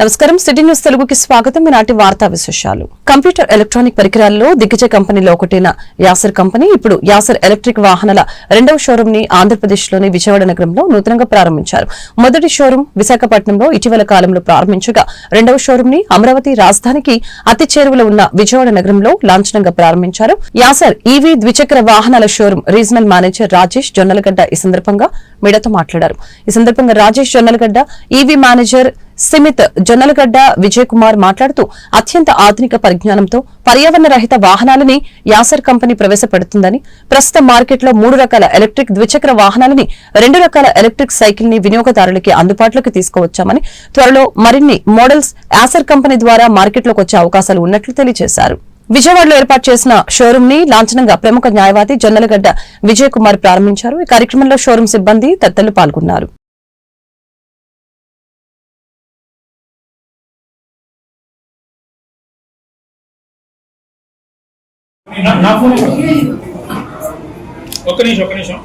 నమస్కారం. City news తెలుగుకి స్వాగతం. ఈనాటి వార్తా విశేషాలు. కంప్యూటర్ ఎలక్ట్రానిక్ పరికరాల్లో దిగ్గజ కంపెనీలో ఒకటైన యాసర్ కంపెనీ ఇప్పుడు యాసర్ ఎలక్ట్రిక్ వాహనాల రెండవ షోరూమ్ని ఆంధ్రప్రదేశ్లోని విజయవాడ నగరంలో నూతనంగా ప్రారంభించారు. మొదటి షోరూమ్ విశాఖపట్నంలో ఇటీవల కాలంలో ప్రారంభించగా రెండవ షోరూమ్ని అమరావతి రాజధానికి అతి చేరువలో ఉన్న విజయవాడ నగరంలో లాంఛనంగా ప్రారంభించారు. యాసర్ ఈవీ ద్విచక్ర వాహనాల showroom regional manager Rajesh Jonnalagadda ఈ సందర్భంగా మీడియాతో మాట్లాడారు. ఈ సందర్భంగా రాజేష్ జొన్నలగడ్డ ఈవీ మేనేజర్ సిమిత్ జొన్నలగడ్డ విజయ్ కుమార్ మాట్లాడుతూ అత్యంత ఆధునిక పరిజ్ఞానంతో పర్యావరణ రహిత వాహనాలని యాసర్ కంపెనీ ప్రవేశపెడుతుందని ప్రస్తుత మార్కెట్లో మూడు రకాల ఎలక్ట్రిక్ ద్విచక్ర వాహనాలని రెండు రకాల ఎలక్ట్రిక్ సైకిల్ని వినియోగదారులకి అందుబాటులోకి తీసుకువచ్చామని త్వరలో మరిన్ని మోడల్స్ యాసర్ కంపెనీ ద్వారా మార్కెట్లోకి వచ్చే అవకాశాలు ఉన్నట్లు తెలియజేశారు. విజయవాడలో ఏర్పాటు చేసిన షోరూమ్ని లాంఛనంగా ప్రముఖ న్యాయవాది జొన్నలగడ్డ విజయ్ కుమార్ ప్రారంభించారు. ఈ కార్యక్రమంలో షోరూమ్ సిబ్బంది తదితరులు పాల్గొన్నారు. ఒక్క నిమిషం ఒక్క నిమిషం.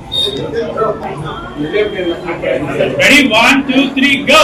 Ready one two three go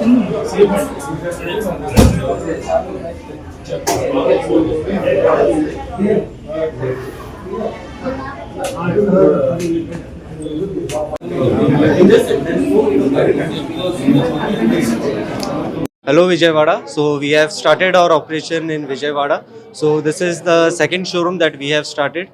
Hello Vijayawada. So we have started our operation in Vijayawada. So this is the second showroom that we have started.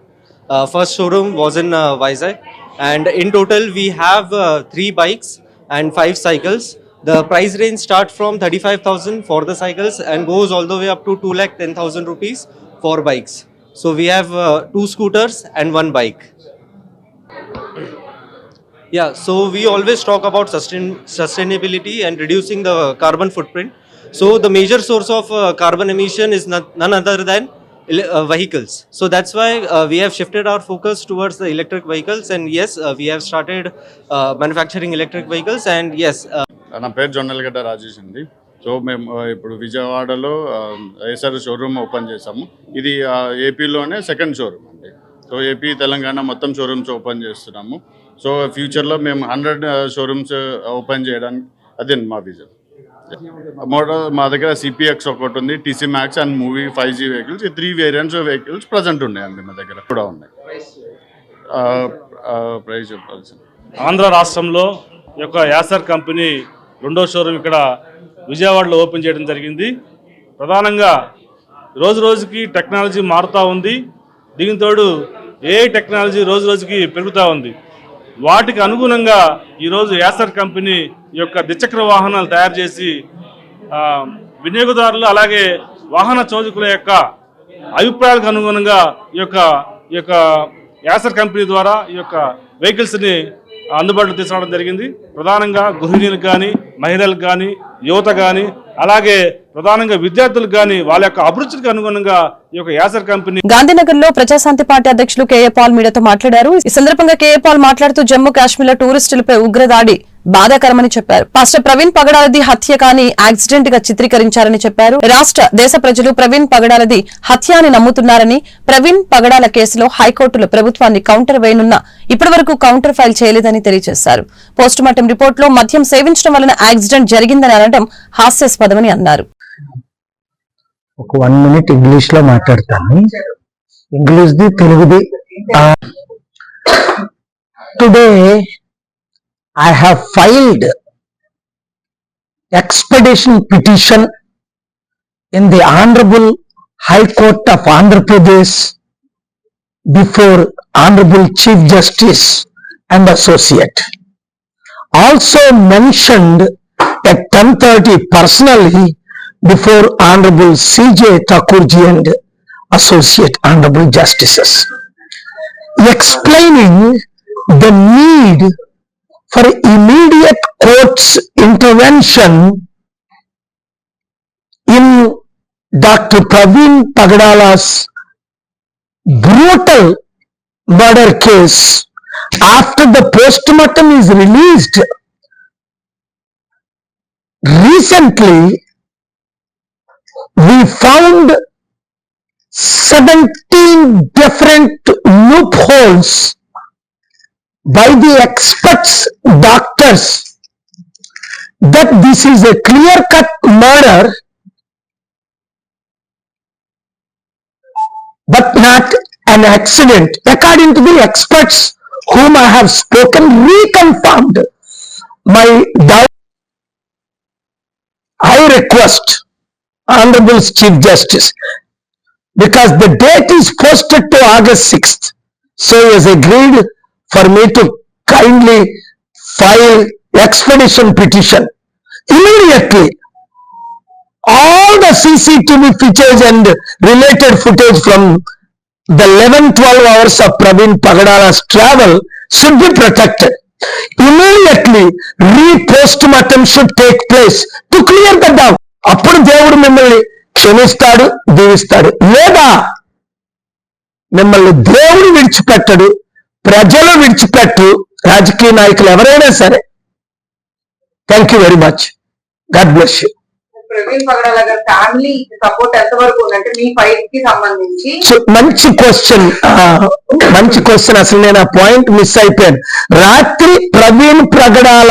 Uh, first showroom was in uh, Vizag and in total we have uh, three bikes and five cycles. The price range starts from 35,000 for the cycles and goes all the way up to 2 lakh 10,000 rupees for bikes. So we have uh, two scooters and one bike. Yeah, so we always talk about sustain, sustainability and reducing the carbon footprint. So the major source of uh, carbon emission is none, none other than uh, vehicles. So that's why uh, we have shifted our focus towards the electric vehicles. And yes, uh, we have started uh, manufacturing electric vehicles. And yes, uh, నా పేరు జొన్నలగడ్డ రాజేష్ అండి. So మేము ఇప్పుడు విజయవాడలో Acer showroom open చేసాము ఇది ఏపీలోనే second showroom అండి. సో ఏపీ తెలంగాణ మొత్తం షోరూమ్స్ ఓపెన్ చేస్తున్నాము. సో ఫ్యూచర్లో మేము హండ్రెడ్ షోరూమ్స్ ఓపెన్ చేయడానికి అదే మా విజన్. మోడల్ మా దగ్గర సిపిఎక్స్ ఒకటి ఉంది TC max and movie five G vehicles. ఈ త్రీ వేరియంట్స్ వెహికల్స్ ప్రజెంట్ ఉన్నాయండి మా దగ్గర. కూడా ఉన్నాయి. ప్రైస్ చెప్పాల్సింది. ఆంధ్ర రాష్ట్రంలో యొక్క యాసర్ కంపెనీ రెండో షోరూమ్ ఇక్కడ విజయవాడలో ఓపెన్ చేయడం జరిగింది. ప్రధానంగా రోజు రోజుకి టెక్నాలజీ మారుతూ ఉంది. దీనితోడు ఏ టెక్నాలజీ రోజు రోజుకి పెరుగుతూ ఉంది. వాటికి అనుగుణంగా ఈరోజు యాసర్ కంపెనీ యొక్క ద్విచక్ర వాహనాలు తయారు చేసి వినియోగదారులు అలాగే వాహన చోదకుల యొక్క అభిప్రాయాలకు అనుగుణంగా ఈ యొక్క ఈ యొక్క యాసర్ కంపెనీ ద్వారా ఈ యొక్క వెహికల్స్ని అందుబాటులో తీసుకురావడం జరిగింది. ప్రధానంగా గృహిణీలకు కానీ మహిళలకు కానీ యువత కానీ అలాగే ప్రధానంగా విద్యార్థులకు కానీ వాళ్ళ యొక్క అభిరుచికి అనుగుణంగా ఈ యొక్క యాసర్ కంపెనీ గాంధీనగర్లో ప్రజాశాంతి పార్టీ అధ్యక్షులు కేఏ పాల్ మీడియాతో మాట్లాడారు. ఈ సందర్భంగా కేఏ పాల్ మాట్లాడుతూ జమ్మూ కాశ్మీర్లో టూరిస్టులపై ఉగ్రదాడి బాధాకరమని చెప్పారు. పాస్టర్ ప్రవీణ్ పగడాలది హత్య కాని యాక్సిడెంట్గా చిత్రీకరించారని చెప్పారు. రాష్ట్ర దేశ ప్రజలు ప్రవీణ్ పగడాలది హత్య అని నమ్ముతున్నారని ప్రవీణ్ పగడాల కేసులో హైకోర్టులో ప్రభుత్వాన్ని కౌంటర్ వేయనున్న ఇప్పటి వరకు కౌంటర్ ఫైల్ చేయలేదని తెలియజేశారు. పోస్టుమార్టం రిపోర్ట్లో మద్యం సేవించడం వలన యాక్సిడెంట్ జరిగిందని అనడం హాస్యాస్పదమని అన్నారు. ఒక వన్ మినిట్ ఇంగ్లీష్లో మాట్లాడతాను తెలుగుది today I have filed expedition petition in the Honorable High Court of Andhra Pradesh before Honorable Chief Justice and Associate. Also mentioned at 10.30 personally before Honorable C.J. Thakurji and Associate Honorable Justices, explaining the need for immediate court's intervention in Dr. Praveen Pagdala's brutal murder case after the postmortem is released recently we found 17 different loopholes by the experts doctors that this is a clear cut murder but not an accident. According to the experts whom I have spoken, reconfirmed my doubt. I request Honorable Chief Justice, because the date is posted to August 6th, so he has agreed for me to kindly file expedition petition immediately all the CCTV footage and related footage from the 11 12 hours of Praveen Pagadala's travel should be protected. Immediately, re-postmortem should take place to clear the doubt. అప్పుడు దేవుడు మిమ్మల్ని క్షమిస్తాడు దీవిస్తాడు లేదా మిమ్మల్ని దేవుడు విడిచిపెట్టడు ప్రజలు విడిచిపెట్టరు రాజకీయ నాయకులు ఎవరైనా సరే thank you very much God bless you మంచి క్వశ్చన్ మంచి క్వశ్చన్ అసలు నేను ఆ పాయింట్ మిస్ అయిపోయాను. రాత్రి Praveen Pragadala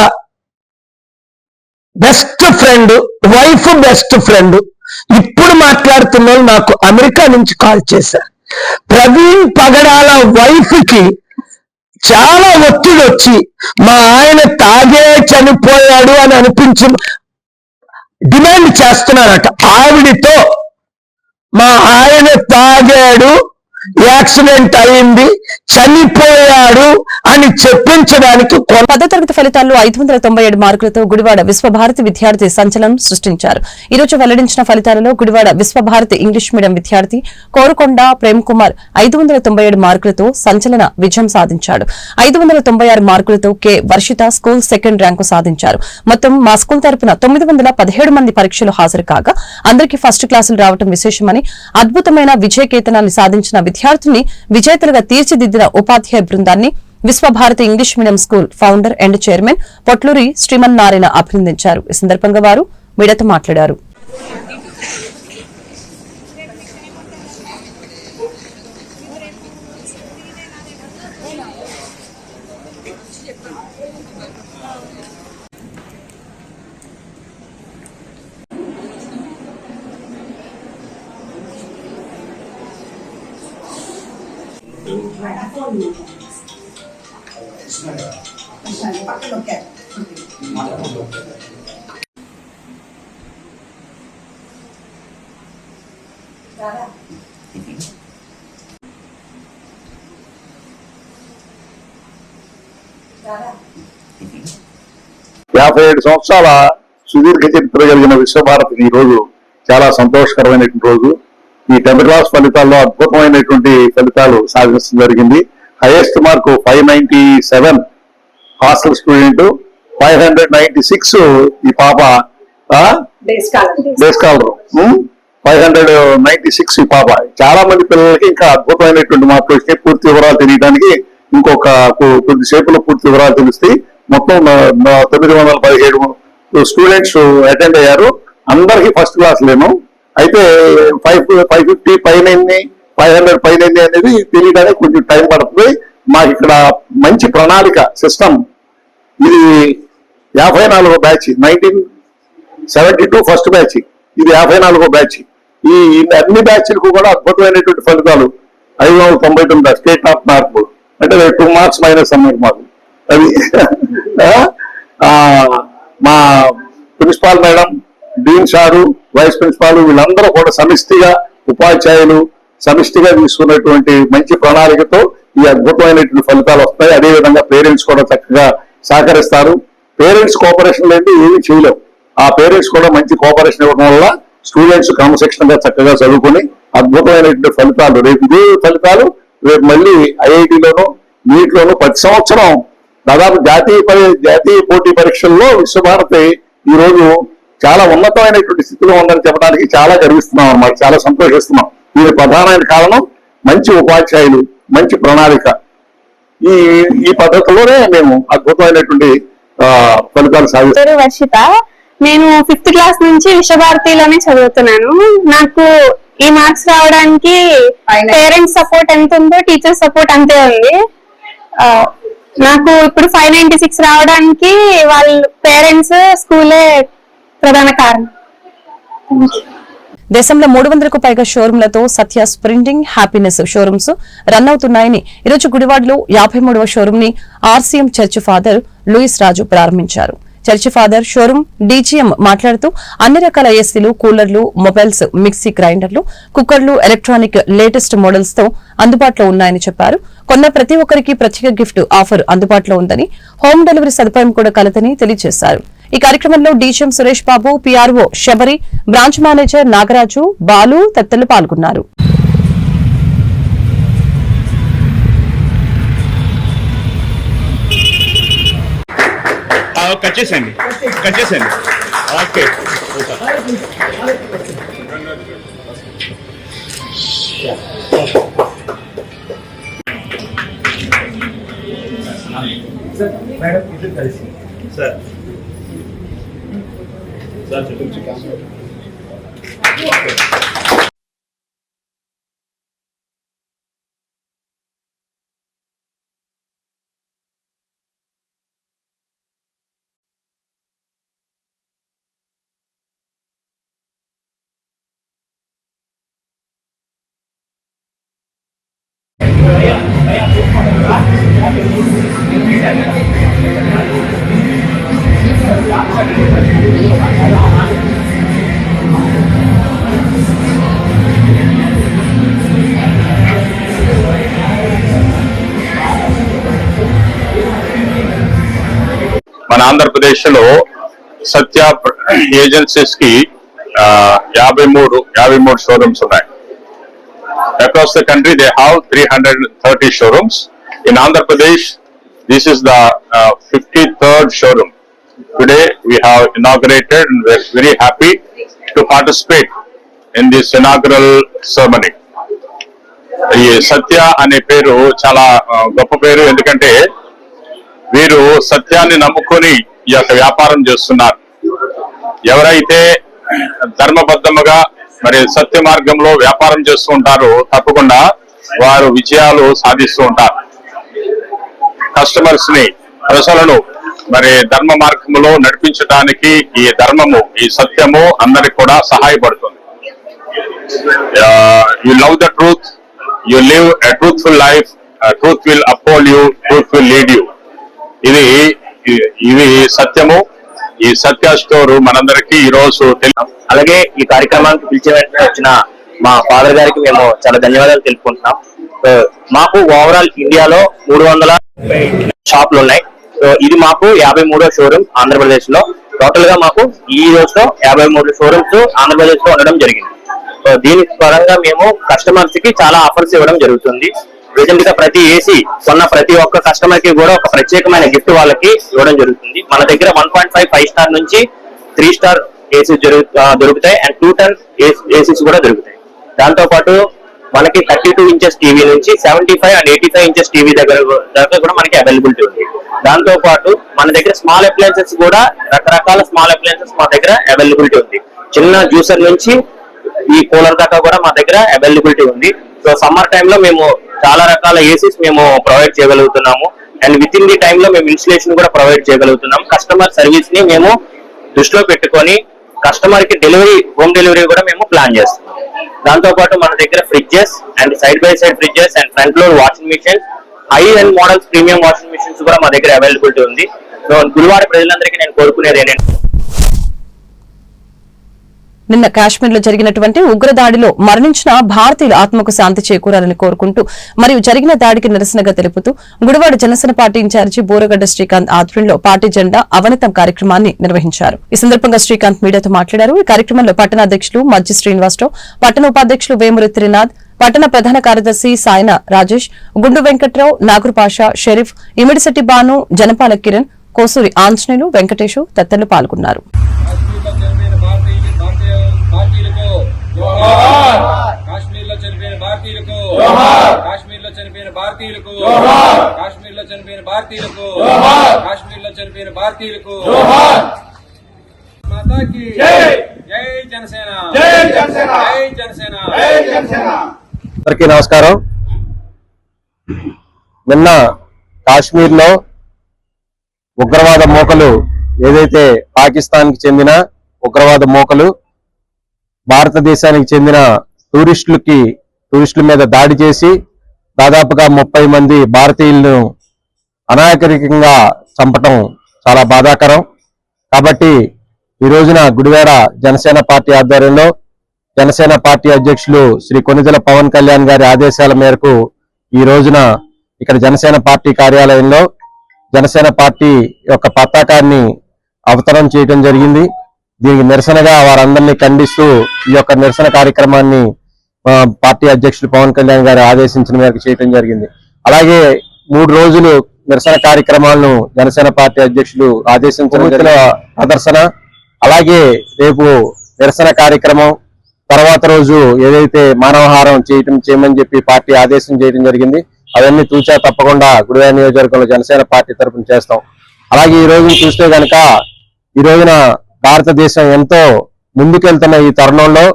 best friend wife best friend ఇప్పుడు మాట్లాడుతున్న నాకు అమెరికా నుంచి కాల్ చేశారు. ప్రవీణ్ పగడాల వైఫ్కి చాలా ఒత్తిడి వచ్చి మా ఆయన తాగే చనిపోయాడు అని అనిపించి డిమాండ్ చేస్తున్నారట. ఆవిడితో మా ఆయన తాగాడు యాక్సిడెంట్ అయింది చనిపోయాడు చెప్పించడానికి పదో తరగతి ఫలితాల్లో ఐదు వందల తొంభై ఏడు మార్కులతో గుడివాడ విశ్వభారతి విద్యార్థి సంచలనం సృష్టించారు. ఈ రోజు వెల్లడించిన ఫలితాలలో గుడివాడ విశ్వభారతి ఇంగ్లీష్ మీడియం విద్యార్థి కోరుకొండ ప్రేమ్ కుమార్ ఐదు వందల తొంభై ఏడు మార్కులతో సంచలన విజయం సాధించాడు. ఐదు వందల తొంభై ఆరు మార్కులతో K. Varshitha school second rank సాధించారు. మొత్తం మా స్కూల్ తరపున తొమ్మిది వందల పదిహేడు మంది పరీక్షలు హాజరు కాగా అందరికీ ఫస్ట్ క్లాసులు రావడం విశేషమని అద్భుతమైన విజయకేతనాన్ని సాధించిన విద్యార్థుల్ని విజేతలుగా తీర్చిదిద్దిన ఉపాధ్యాయ బృందాన్ని Vishwabharati English medium school founder and chairman Potluri Srimannarayana అభినందించారు. ఈ సందర్భంగా వారు మీడియాతో మాట్లాడారు. యాభై ఏడు సంవత్సరాల సుదీర్ఘ చరిత్ర కలిగిన విశ్వభారతికి ఈ రోజు చాలా సంతోషకరమైనటువంటి రోజు. ఈ టెన్త్ క్లాస్ ఫలితాల్లో అద్భుతమైనటువంటి ఫలితాలు సాధించడం జరిగింది. Highest mark five ninety seven hostel student five hundred ninety six ఈ పాప day scholar five hundred ninety six ఈ పాప. చాలా మంది పిల్లలకి ఇంకా అద్భుతమైనటువంటి మార్కులు వచ్చినాయి. పూర్తి వివరాలు తెలియడానికి ఇంకొక కొద్దిసేపులో పూర్తి వివరాలు తెలుస్తాయి. మొత్తం తొమ్మిది వందల పదిహేడు స్టూడెంట్స్ అటెండ్ అయ్యారు. అందరికీ ఫస్ట్ క్లాస్ లేను అయితే ఫైవ్ ఫైవ్ ఫిఫ్టీ పైన ఫైవ్ హండ్రెడ్ పైన అనేది తెలియడానికి కొంచెం టైం పడుతుంది. మాకు ఇక్కడ మంచి ప్రణాళిక సిస్టమ్ ఇది యాభై నాలుగో batch nineteen seventy two first batch. ఇది యాభై నాలుగో బ్యాచ్. ఈ అన్ని బ్యాచ్లకు కూడా అద్భుతమైనటువంటి ఫలితాలు. ఐదు వందల తొంభై తొమ్మిది స్టేట్ ఆఫ్ మార్క్ అంటే టూ మార్క్స్ మైనస్ అన్నారు మాకు. అది మా principal madam dean sir vice principal వీళ్ళందరూ కూడా సమిష్టిగా ఉపాధ్యాయులు సమిష్టిగా తీసుకున్నటువంటి మంచి ప్రణాళికతో ఈ అద్భుతమైనటువంటి ఫలితాలు వస్తాయి. అదేవిధంగా పేరెంట్స్ కూడా చక్కగా సహకరిస్తారు. పేరెంట్స్ కోఆపరేషన్ లేని ఏమీ చేయలేవు. ఆ పేరెంట్స్ కూడా మంచి కోఆపరేషన్ ఇవ్వడం వల్ల స్టూడెంట్స్ క్రమశిక్షణగా చక్కగా చదువుకొని అద్భుతమైనటువంటి ఫలితాలు రేపు ఇదే ఫలితాలు రేపు మళ్ళీ ఐఐటిలోను నీట్లోను ప్రతి సంవత్సరం దాదాపు జాతీయ జాతీయ పోటీ పరీక్షల్లో విశ్వభారతి ఈ రోజు చాలా ఉన్నతమైనటువంటి స్థితిలో ఉందని చెప్పడానికి చాలా గర్విస్తున్నాం అనమాట చాలా సంతోషిస్తున్నాం. దీనికి ప్రధానమైన కారణం మంచి ఉపాధ్యాయులు మంచి ప్రణాళిక. ఈ ఈ పద్ధతిలోనే మేము అద్భుతమైనటువంటి ఫలితాలు సాధిస్తాం వర్షిత నేను ఫిఫ్త్ క్లాస్ నుంచి విశ్వభారతిలోనే చదువుతున్నాను. నాకు ఈ మార్క్స్ రావడానికి పేరెంట్స్ సపోర్ట్ ఎంత ఉందో టీచర్ సపోర్ట్ అంతే ఉంది. నాకు ఇప్పుడు ఫైవ్ నైన్టీ సిక్స్ రావడానికి వాళ్ళ పేరెంట్స్ స్కూలే ప్రధాన కారణం. దేశంలో మూడు వందలకు పైగా షోరూంలతో Satya sprinting happiness showrooms run అవుతున్నాయని ఈరోజు గుడివాడలో యాభై మూడవ షోరూమ్ని RCM church father Louis Raju ప్రారంభించారు. చర్చ్ ఫాదర్ షోరూమ్ డీజీఎం మాట్లాడుతూ అన్ని రకాల ఏసీలు కూలర్లు మొబైల్స్ మిక్సీ గ్రైండర్లు కుక్కర్లు ఎలక్ట్రానిక్ లేటెస్ట్ మోడల్స్తో అందుబాటులో ఉన్నాయని చెప్పారు. కొన్న ప్రతి ఒక్కరికి ప్రత్యేక గిఫ్ట్ ఆఫర్ అందుబాటులో ఉందని హోమ్ డెలివరీ సదుపాయం కూడా కలదని తెలియజేశారు. ఈ కార్యక్రమంలో DGM Suresh Babu PRO Sabari branch manager Nagaraju Balu తదితరులు పాల్గొన్నారు. కట్ చేసేయండి. కట్ చేసేయండి. ఓకే. Sir sir Asante. ఆంధ్రప్రదేశ్లో సత్య ఏజెన్సీస్కి యాభై మూడు యాభై మూడు షోరూమ్స్ ఉన్నాయి. Across the country they have three hundred thirty showrooms in Andhra Pradesh this is the fifty third showroom today we have inaugurated very happy to participate in this inaugural ceremony ఈ సత్య అనే పేరు చాలా గొప్ప పేరు. ఎందుకంటే వీరు సత్యాన్ని నమ్ముకొని ఈ యొక్క వ్యాపారం చేస్తున్నారు. ఎవరైతే ధర్మబద్ధముగా మరి సత్య మార్గంలో వ్యాపారం చేస్తూ ఉంటారో తప్పకుండా వారు విజయాలు సాధిస్తూ ఉంటారు. కస్టమర్స్ని ప్రజలను మరి ధర్మ మార్గంలో నడిపించడానికి ఈ ధర్మము ఈ సత్యము అందరికి కూడా సహాయపడుతుంది. You love the truth you live a truthful life truth will uphold you truth will lead you. ఇది ఇవి ఇది సత్యము. ఈ సత్య స్టోర్ మనందరికీ ఈ రోజు అలాగే ఈ కార్యక్రమానికి పిలిచి వెంటనే వచ్చిన మా ఫాదర్ గారికి మేము చాలా ధన్యవాదాలు తెలుపుకుంటున్నాం. సో మాకు ఓవరాల్ ఇండియాలో మూడు వందల షాపులు ఉన్నాయి. సో ఇది మాకు యాభై మూడో షోరూమ్ ఆంధ్రప్రదేశ్లో టోటల్గా మాకు ఈ రోజులో యాభై మూడు షోరూమ్స్ ఆంధ్రప్రదేశ్లో ఉండడం జరిగింది. సో దీని పరంగా మేము కస్టమర్స్కి చాలా ఆఫర్స్ ఇవ్వడం జరుగుతుంది. రీసెంట్గా ప్రతి ఏసీ కొన్న ప్రతి ఒక్క కస్టమర్కి కూడా ఒక ప్రత్యేకమైన గిఫ్ట్ వాళ్ళకి ఇవ్వడం జరుగుతుంది. మన దగ్గర one point five five star నుంచి త్రీ స్టార్ ఏసీ దొరుకుతాయి అండ్ టూ టెన్ ఏసీస్ కూడా దొరుకుతాయి. దాంతో పాటు మనకి థర్టీ టూ ఇంచెస్ టీవీ నుంచి seventy five and eighty five inches TV దగ్గర దాకా కూడా మనకి అవైలబిలిటీ ఉంది. దాంతో పాటు మన దగ్గర స్మాల్ అప్లయన్సెస్ కూడా రకరకాల స్మాల్ అప్లయన్సెస్ మా దగ్గర అవైలబిలిటీ ఉంది. చిన్న జ్యూసర్ నుంచి ఈ కూలర్ దాకా కూడా మా దగ్గర అవైలబిలిటీ ఉంది. సో సమ్మర్ టైంలో మేము చాలా రకాల ఏసీస్ మేము ప్రొవైడ్ చేయగలుగుతున్నాము. అండ్ విత్ ఇన్ ది టైంలో మేము ఇన్స్టలేషన్ కూడా ప్రొవైడ్ చేయగలుగుతున్నాం. కస్టమర్ సర్వీస్ని మేము దృష్టిలో పెట్టుకొని కస్టమర్కి డెలివరీ హోమ్ డెలివరీ కూడా మేము ప్లాన్ చేస్తున్నాం. దాంతో పాటు మన దగ్గర fridges and side by side fridges and front load washing machines high end models premium washing machines కూడా మా దగ్గర అవైలబిలిటీ ఉంది. సో గుడివాడ ప్రజలందరికీ నేను కోరుకునేది ఏంటంటే నిన్న కాశ్మీర్లో జరిగినటువంటి ఉగ్రదాడిలో మరణించిన భారతీయుల ఆత్మకు శాంతి చేకూరాలని కోరుకుంటూ మరియు జరిగిన దాడికి నిరసనగా తెలుపుతూ గుడివాడ జనసేన పార్టీ ఇన్ఛార్జి బోరగడ్డ శ్రీకాంత్ ఆధ్వర్యంలో పార్టీ జెండా అవనతం కార్యక్రమాన్ని నిర్వహించారు. ఈ సందర్భంగా శ్రీకాంత్ మీడియాతో మాట్లాడారు. ఈ కార్యక్రమంలో పట్టణ అధ్యక్షులు మజ్జి శ్రీనివాసరావు పట్టణ ఉపాధ్యక్షులు వేమురి త్రినాథ్ పట్టణ ప్రధాన కార్యదర్శి సాయన రాజేష్ గుండు వెంకట్రావు నాగూర్ పాషా షరీఫ్ ఇమిడిశెట్టి బాను జనపాల కిరణ్ కోసూరి ఆంజనేయులు వెంకటేశు తదితరులు పాల్గొన్నారు. కాశ్మీర్లో చనిపోయిన భారతీయులకు! కాశ్మీర్లో చనిపోయిన భారతీయులకు! కాశ్మీర్లో చనిపోయిన భారతీయులకు! కాశ్మీర్లో చనిపోయిన భారతీయులకు! మాతాకి! జై జనసేన! జై జనసేన! జై జనసేన! జై జనసేన! అందరికీ నమస్కారం. నిన్న కాశ్మీర్లో ఉగ్రవాద మూకలు ఏదైతే పాకిస్తాన్కి చెందిన ఉగ్రవాద మూకలు భారతదేశానికి చెందిన టూరిస్టులకి టూరిస్టుల మీద దాడి చేసి దాదాపుగా ముప్పై మంది భారతీయులను అనాగరికంగా చంపటం చాలా బాధాకరం. కాబట్టి ఈ రోజున గుడివాడ జనసేన పార్టీ ఆధ్వర్యంలో జనసేన పార్టీ అధ్యక్షులు శ్రీ కొనిదెల పవన్ కళ్యాణ్ గారి ఆదేశాల మేరకు ఈ రోజున ఇక్కడ జనసేన పార్టీ కార్యాలయంలో జనసేన పార్టీ యొక్క పతాకాన్ని అవతరణ చేయడం జరిగింది. దీనికి నిరసనగా వారందరినీ ఖండిస్తూ ఈ యొక్క నిరసన కార్యక్రమాన్ని పార్టీ అధ్యక్షులు పవన్ కళ్యాణ్ గారు ఆదేశించిన మేరకు చేయడం జరిగింది. అలాగే మూడు రోజులు నిరసన కార్యక్రమాలను జనసేన పార్టీ అధ్యక్షులు ఆదేశించిన ప్రదర్శన. అలాగే రేపు నిరసన కార్యక్రమం తర్వాత రోజు ఏదైతే మానవహారం చేయటం చేయమని చెప్పి పార్టీ ఆదేశం చేయడం జరిగింది. అవన్నీ తూచా తప్పకుండా గుడివాడ నియోజకవర్గంలో జనసేన పార్టీ తరఫున చేస్తాం. అలాగే ఈ రోజున చూస్తే గనక ఈ రోజున భారతదేశం ఎంతో ముందుకెళ్తున్న ఈ తరుణంలో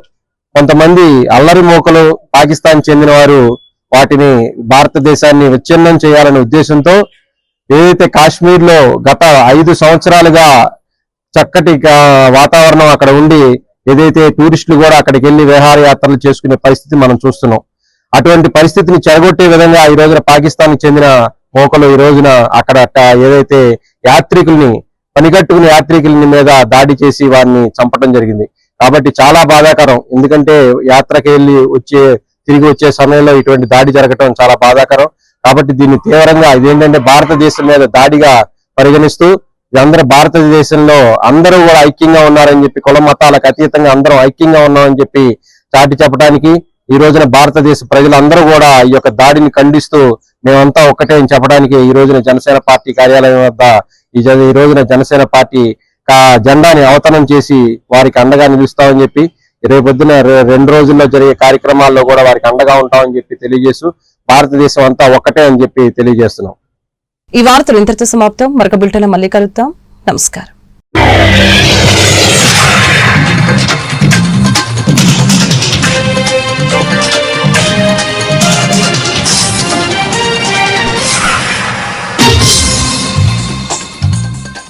కొంతమంది అల్లరి మూకలు పాకిస్తాన్ చెందిన వారు వాటిని భారతదేశాన్ని విచ్ఛిన్నం చేయాలనే ఉద్దేశంతో ఏదైతే కాశ్మీర్లో గత ఐదు సంవత్సరాలుగా చక్కటి వాతావరణం అక్కడ ఉండి ఏదైతే టూరిస్టులు కూడా అక్కడికి వెళ్ళి విహారయాత్రలు చేసుకునే పరిస్థితి మనం చూస్తున్నాం. అటువంటి పరిస్థితిని చెడగొట్టే విధంగా ఈ రోజున పాకిస్తాన్ చెందిన మోకలు ఈ రోజున అక్కడ ఏదైతే యాత్రికుల్ని పనిగట్టుకుని యాత్రికులని మీద దాడి చేసి వారిని చంపడం జరిగింది. కాబట్టి చాలా బాధాకరం. ఎందుకంటే యాత్రకి వెళ్ళి వచ్చే తిరిగి వచ్చే సమయంలో ఇటువంటి దాడి జరగటం చాలా బాధాకరం. కాబట్టి దీన్ని తీవ్రంగా ఇదేంటంటే భారతదేశం మీద దాడిగా పరిగణిస్తూ అందరూ భారతదేశంలో అందరూ కూడా ఐక్యంగా ఉన్నారని చెప్పి కుల మతాలకు అతీతంగా అందరం ఐక్యంగా ఉన్నామని చెప్పి చాటి చెప్పడానికి ఈ రోజున భారతదేశ ప్రజలందరూ కూడా ఈ యొక్క దాడిని ఖండిస్తూ మేమంతా ఒక్కటే అని చెప్పడానికి ఈ రోజున జనసేన పార్టీ కార్యాలయం వద్ద ఈ ఈ రోజున జనసేన పార్టీ జెండాని అవతరణం చేసి వారికి అండగా నిలుస్తామని చెప్పి రేపు పొద్దున రెండు రోజుల్లో జరిగే కార్యక్రమాల్లో కూడా వారికి అండగా ఉంటామని చెప్పి తెలియజేస్తూ భారతదేశం అంతా ఒక్కటే అని చెప్పి తెలియజేస్తున్నాం. ఈ వార్తలు ఇంతటితో సమాప్తం. మరొక బులెటిన్ మళ్ళీ కలుద్దాం. నమస్కారం.